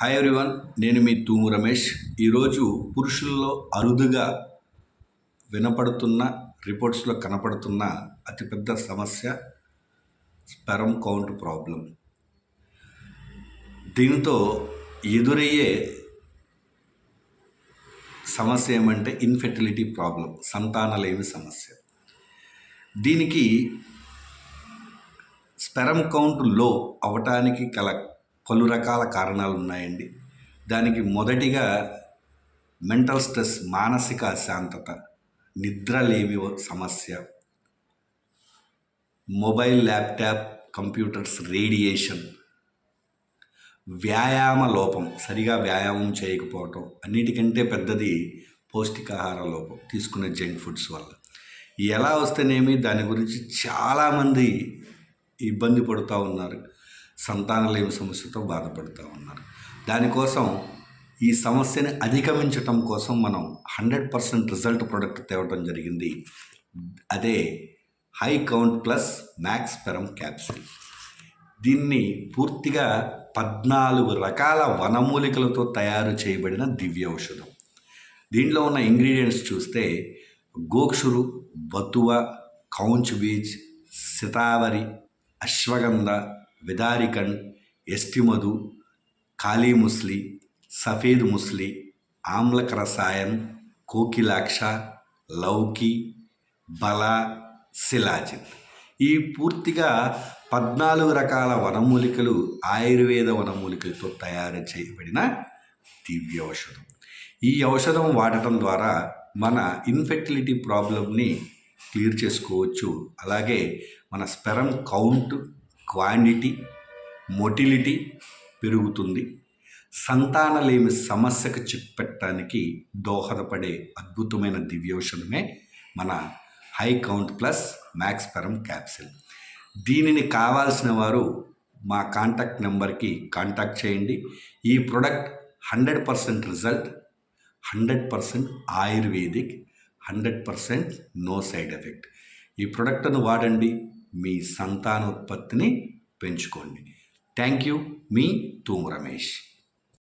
Hi everyone నేను మీ తూము రమేష్. ఈరోజు పురుషుల్లో అరుదుగా వినపడుతున్న రిపోర్ట్స్లో కనపడుతున్న అతిపెద్ద సమస్య స్పెరం కౌంట్ ప్రాబ్లం. దీంతో ఎదురయ్యే సమస్య ఏమంటే ఇన్ఫెర్టిలిటీ ప్రాబ్లం సంతానలేమి సమస్య. దీనికి స్పెరం కౌంట్లో అవటానికి కల పలు రకాల కారణాలు ఉన్నాయండి దానికి మొదటిగా మెంటల్ స్ట్రెస్ మానసిక అశాంతత నిద్రలేమి సమస్య మొబైల్ ల్యాప్టాప్ కంప్యూటర్స్ రేడియేషన్ వ్యాయామ లోపం సరిగా వ్యాయామం చేయకపోవటం అన్నిటికంటే పెద్దది పౌష్టికాహార లోపం తీసుకునే జంక్ ఫుడ్స్ వల్ల. ఎలా వస్తేనేమి దాని గురించి చాలామంది ఇబ్బంది పడుతూ ఉన్నారు. సంతానలేమి సమస్యతో బాధపడుతూ ఉన్నారు. దానికోసం ఈ సమస్యని అధిగమించటం కోసం మనం హండ్రెడ్ పర్సెంట్ రిజల్ట్ ప్రొడక్ట్ తేవటం జరిగింది. అదే high count plus max perm capsule. దీన్ని పూర్తిగా పద్నాలుగు రకాల వనమూలికలతో తయారు చేయబడిన దివ్య ఔషధం. దీంట్లో ఉన్న ఇంగ్రీడియంట్స్ చూస్తే గోక్షురు బతువ కౌంచ్ బీజ్ సితావరి అశ్వగంధ విదారికండ్ ఎస్టిమధు కాళీ ముస్లి సఫేద్ ముస్లి ఆమ్లక రసాయన్ కోకిలాక్ష లౌకి బల శిలాజిత్. ఈ పూర్తిగా పద్నాలుగు రకాల వనమూలికలు ఆయుర్వేద వనమూలికలతో తయారు చేయబడిన దివ్య ఔషధం. ఈ ఔషధం వాడటం ద్వారా మన ఇన్ఫెర్టిలిటీ ప్రాబ్లమ్ని క్లియర్ చేసుకోవచ్చు. అలాగే మన స్పెరం కౌంట్ క్వాంటిటీ మొటిలిటీ పెరుగుతుంది. సంతానలేమి సమస్యకు చిక్పెట్టడానికి దోహదపడే అద్భుతమైన దివ్యౌషధమే మన high count plus max perm capsule. దీనిని కావాల్సిన వారు మా కాంటాక్ట్ నెంబర్కి కాంటాక్ట్ చేయండి. ఈ product hundred percent result hundred percent Ayurvedic hundred percent no side effect. ఈ ప్రోడక్ట్ను వాడండి. మీ సంతానోత్పత్తిని పెంచుకోండి. Thank you. Me Thumu Ramesh